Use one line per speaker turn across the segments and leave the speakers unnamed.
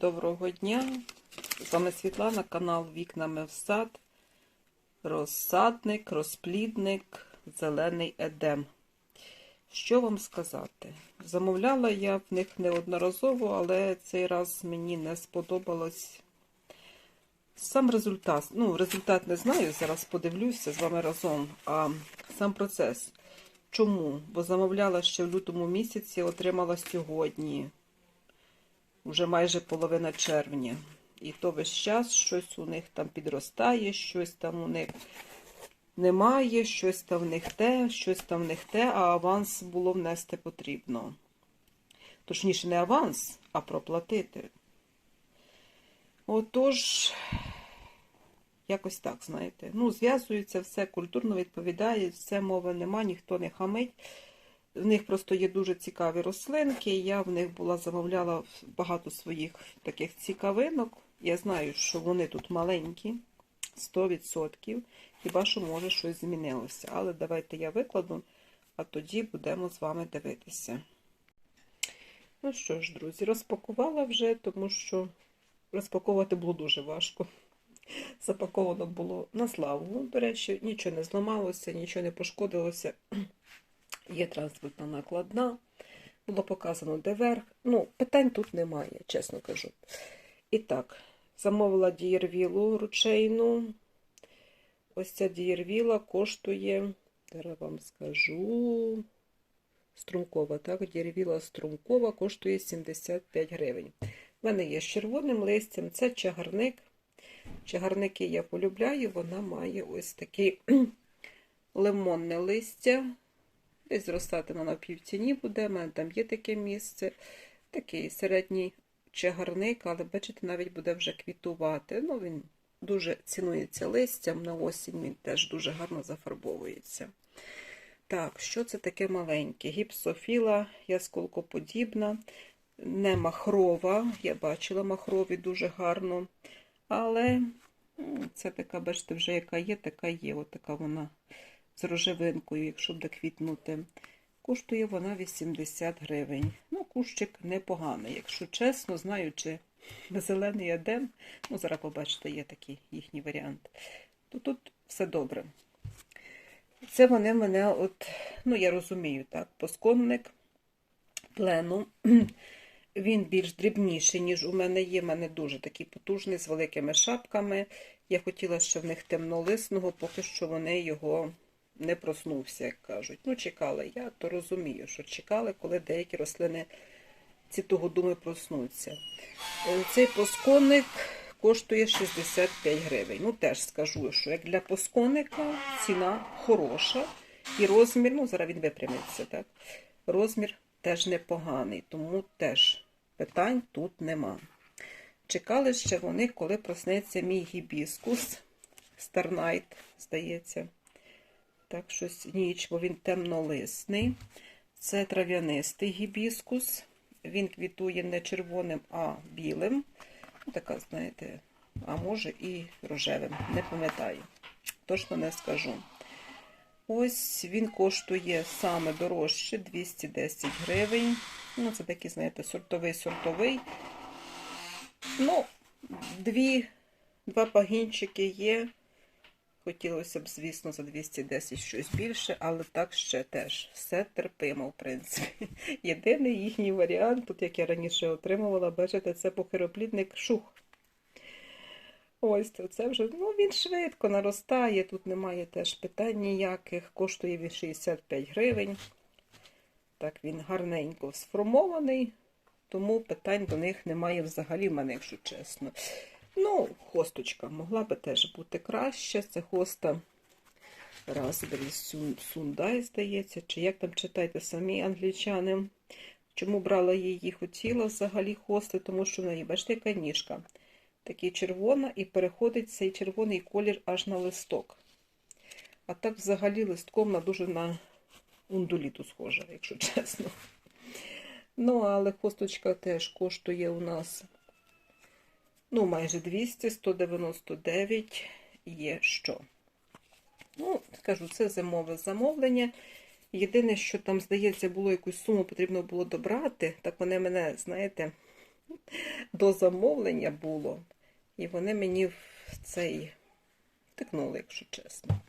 Доброго дня! З вами Світлана, канал Вікнами в сад, розсадник, розплідник, зелений едем. Що вам сказати? Замовляла я в них неодноразово, але цей раз мені не сподобалось. Сам результат, ну, результат не знаю, зараз подивлюся з вами разом, а сам процес. Чому? Бо замовляла ще в лютому місяці, отримала сьогодні вже майже половина червня. І то весь час щось у них там підростає, щось там у них немає, щось там в них те, щось там в них те, а аванс було внести потрібно. Точніше, не аванс, а проплатити. Отож, якось так, знаєте. Ну, зв'язується все, культурно відповідає, все мови нема, ніхто не хамить. В них просто є дуже цікаві рослинки. Я в них була замовляла багато своїх таких цікавинок. Я знаю, що вони тут маленькі, 100%. Хіба що може щось змінилося. Але давайте я викладу, а тоді будемо з вами дивитися. Ну що ж, друзі, розпакувала вже, тому що розпаковувати було дуже важко. Запаковано було на славу. До речі, нічого не зламалося, нічого не пошкодилося. Є транспортна накладна, було показано де верх. Ну, питань тут немає, чесно кажу. І так, замовила дієрвілу ручейну. Ось ця дієрвіла коштує, зараз вам скажу, струмкова, так, дієрвіла струмкова коштує 75 гривень. У мене є з червоним листям, це чагарник. Чагарники я полюбляю, вона має ось таке лимонне листя. Десь зростати на напівціні буде, у мене там є таке місце. Такий середній чагарник, але, бачите, навіть буде вже квітувати. Ну, Він дуже цінується листям на осінь, він теж дуже гарно зафарбовується. Так, що це таке маленьке? Гіпсофіла, ясколкоподібна, не махрова. Я бачила махрові дуже гарно. Але це така, бачите, вже яка є, така є. От така вона з рожевинкою, якщо буде квітнути. Коштує вона 80 гривень. Ну, кущик непоганий. Якщо чесно, знаючи зелений адем, ну, зараз побачите, є такий їхній варіант, то тут все добре. Це вони мене, от, ну, я розумію, так, посконник плену. Він більш дрібніший, ніж у мене є. У мене дуже такий потужний, з великими шапками. Я хотіла ще в них темнолисного, поки що вони його не проснувся, як кажуть. Ну, чекала я, то розумію, що чекали, коли деякі рослини ці того думи проснуться. Цей посконник коштує 65 гривень. Ну, теж скажу, що як для посконника ціна хороша. І розмір, ну, зараз він випрямиться, так? Розмір теж непоганий, тому теж питань тут нема. Чекали ще вони, коли проснеться мій гібіскус, Старнайт, здається. Так, щось ніч, бо він темнолисний. Це трав'янистий гібіскус. Він квітує не червоним, а білим. Ну, така, знаєте, а може і рожевим. Не пам'ятаю. Точно не скажу. Ось він коштує саме дорожче 210 гривень. Ну, це такий, знаєте, сортовий-сортовий. Ну, дві, два пагінчики є. Хотілося б, звісно, за 210 щось більше, але так ще теж все терпимо, в принципі. Єдиний їхній варіант, тут, як я раніше отримувала, бачите, це похироплідник шух. Ось це вже, ну він швидко наростає, тут немає теж питань ніяких. Коштує він 65 гривень. Так, він гарненько сформований, тому питань до них немає взагалі в мене, якщо чесно. Ну, хосточка могла би теж бути краще. Це хоста Raspberry Sunday, здається, чи як там читайте самі англічани. Чому брала її, хотіла взагалі хости, тому що в неї, бачите, яка ніжка. Такий червона, і переходить цей червоний колір аж на листок. А так взагалі листком на дуже на ундуліту схожа, якщо чесно. Ну, але хосточка теж коштує у нас ну, майже 200, 199 є що. Ну, скажу, це зимове замовлення. Єдине, що там, здається, було якусь суму, потрібно було добрати, так вони мене, знаєте, до замовлення було. І вони мені в цей втикнули, якщо чесно.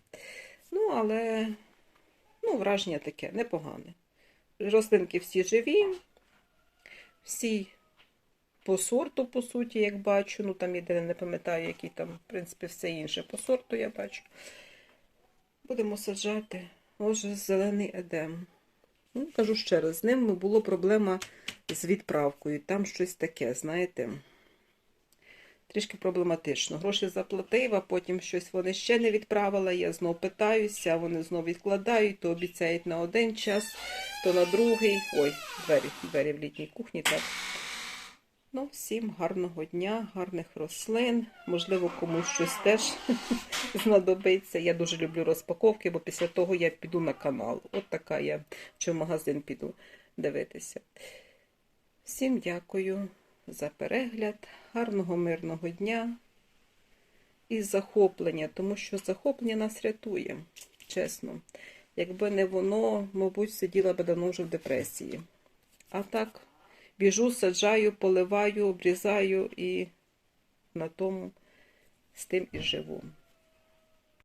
Ну, але ну, враження таке непогане. Рослинки всі живі, всі по сорту, по суті, як бачу. Ну, там єдине не пам'ятаю, які там, в принципі, все інше по сорту я бачу. Будемо саджати. Отже, зелений едем. Ну, кажу ще раз, з ним була проблема з відправкою. Там щось таке, знаєте, трішки проблематично. Гроші заплатив, а потім щось вони ще не відправили. Я знов питаюся, вони знов відкладають, то обіцяють на один час, то на другий. Ой, двері, двері в літній кухні, так. Ну, всім гарного дня, гарних рослин. Можливо, комусь щось теж знадобиться. Я дуже люблю розпаковки, бо після того я піду на канал. От така я, чи в магазин піду дивитися. Всім дякую за перегляд, гарного мирного дня і захоплення, тому що захоплення нас рятує, чесно. Якби не воно, мабуть, сиділа би давно вже в депресії. А так, біжу, саджаю, поливаю, обрізаю і на тому з тим і живу.